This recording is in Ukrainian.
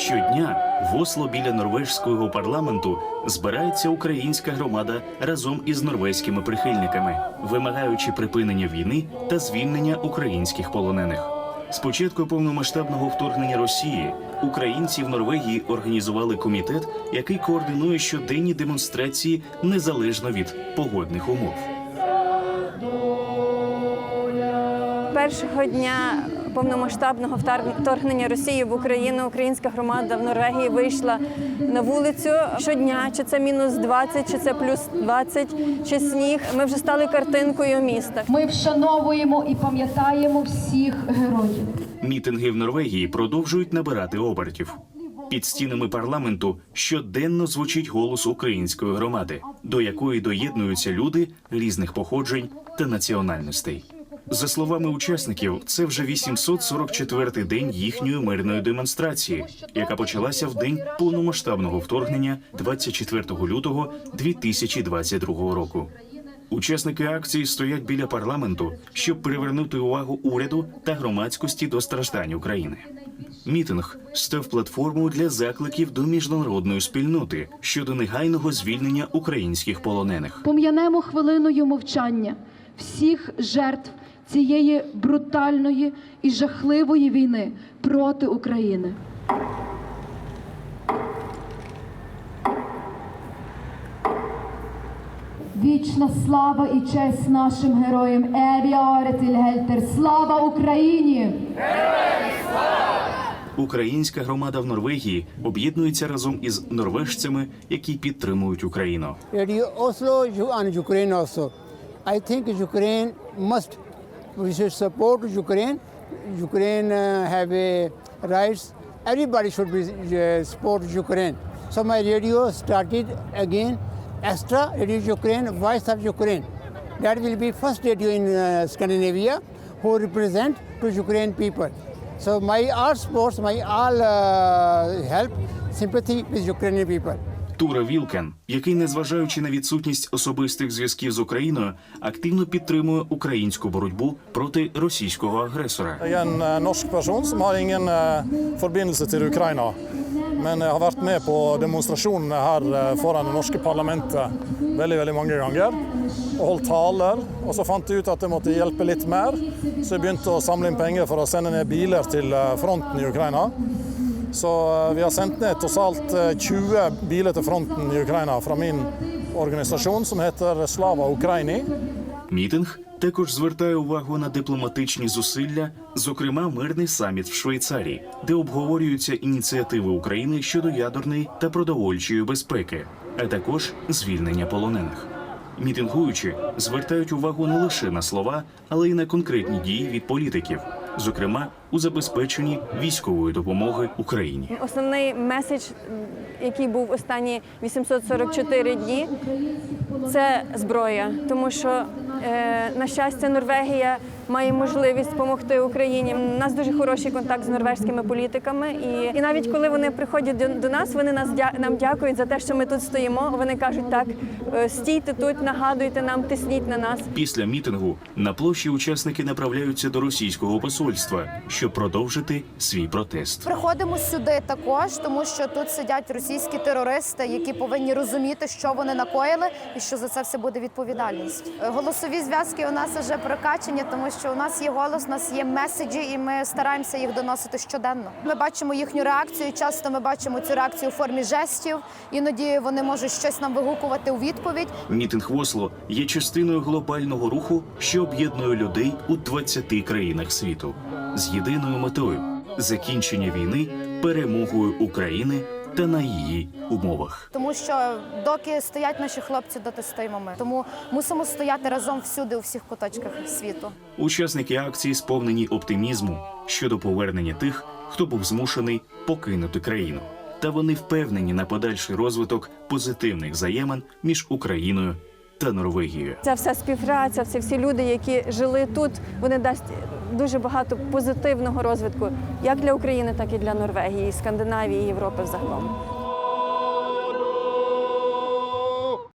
Щодня в Осло біля норвежського парламенту збирається українська громада разом із норвезькими прихильниками, вимагаючи припинення війни та звільнення українських полонених. З початку повномасштабного вторгнення Росії українці в Норвегії організували комітет, який координує щоденні демонстрації незалежно від погодних умов. Першого дня повномасштабного вторгнення Росії в Україну українська громада в Норвегії вийшла на вулицю щодня. Чи це мінус 20, чи це плюс 20, чи сніг. Ми вже стали картинкою міста. Ми вшановуємо і пам'ятаємо всіх героїв. Мітинги в Норвегії продовжують набирати обертів. Під стінами парламенту щоденно звучить голос української громади, до якої доєднуються люди різних походжень та національностей. За словами учасників, це вже 844-й день їхньої мирної демонстрації, яка почалася в день повномасштабного вторгнення 24 лютого 2022 року. Учасники акції стоять біля парламенту, щоб привернути увагу уряду та громадськості до страждань України. Мітинг став платформою для закликів до міжнародної спільноти щодо негайного звільнення українських полонених. Пом'янемо хвилиною мовчання всіх жертв цієї брутальної і жахливої війни проти України. Вічна слава і честь нашим героям Еві Гельтер. Слава Україні! Українська громада в Норвегії об'єднується разом із норвежцями, які підтримують Україну. Ukraine also. I think Ukraine must, we should support Ukraine. Ukraine uh, have a rights. Everybody should be uh, support Ukraine. So my radio started again, extra radio Ukraine, voice of Ukraine. That will be first radio in uh, Scandinavia who represent to Ukraine people. So my all sports, my all uh, help, sympathy with Ukrainian people. Тура Вілкен, який, незважаючи на відсутність особистих зв'язків з Україною, активно підтримує українську боротьбу проти російського агресора. Er eh, eh, forbindelse til Ukraina. Men jeg har vært med på demonstrasjonene her eh, foran det norske parlamentet veldig veldig mange ganger. Og holdt taler. Og så fant jeg ut at jeg måtte hjelpe litt mer, så jeg begynte å samle inn penger for å sende ned biler til eh, fronten i Ukraina. Så eh, vi har sendt ned totalt eh, 20 biler til fronten i Ukraina fra min organisasjon som heter Slava Ukraini. Мітинг також звертає увагу на дипломатичні зусилля, зокрема мирний саміт в Швейцарії, де обговорюються ініціативи України щодо ядерної та продовольчої безпеки, а також звільнення полонених. Мітингуючі звертають увагу не лише на слова, але й на конкретні дії від політиків, зокрема у забезпеченні військової допомоги Україні. Основний меседж, який був останні 844 дні, це зброя, тому що е, на щастя Норвегія має можливість допомогти Україні. У нас дуже хороший контакт з норвезькими політиками, і, і навіть коли вони приходять до, до нас, вони нас нам дякують за те, що ми тут стоїмо. Вони кажуть, так е, стійте тут, нагадуйте нам, тисніть на нас. Після мітингу на площі учасники направляються до російського посольства, щоб продовжити свій протест. Приходимо сюди також, тому що тут сидять російські терористи, які повинні розуміти, що вони накоїли, і що за це все буде відповідальність. Е, Голосові зв'язки у нас вже прокачані, тому що у нас є голос, у нас є меседжі, і ми стараємося їх доносити щоденно. Ми бачимо їхню реакцію. Часто ми бачимо цю реакцію у формі жестів. Іноді вони можуть щось нам вигукувати у відповідь. Мітинг в Осло є частиною глобального руху, що об'єднує людей у 20 країнах світу з єдиною метою закінчення війни перемогою України та на її умовах. Тому що доки стоять наші хлопці, доти стоїмо ми. Тому мусимо стояти разом всюди, у всіх куточках світу. Учасники акції сповнені оптимізму щодо повернення тих, хто був змушений покинути країну. Та вони впевнені на подальший розвиток позитивних взаємин між Україною та Норвегією. Ця вся співпраця, всі всі люди, які жили тут, вони дасть дуже багато позитивного розвитку як для України, так і для Норвегії, Скандинавії, Європи взагалом.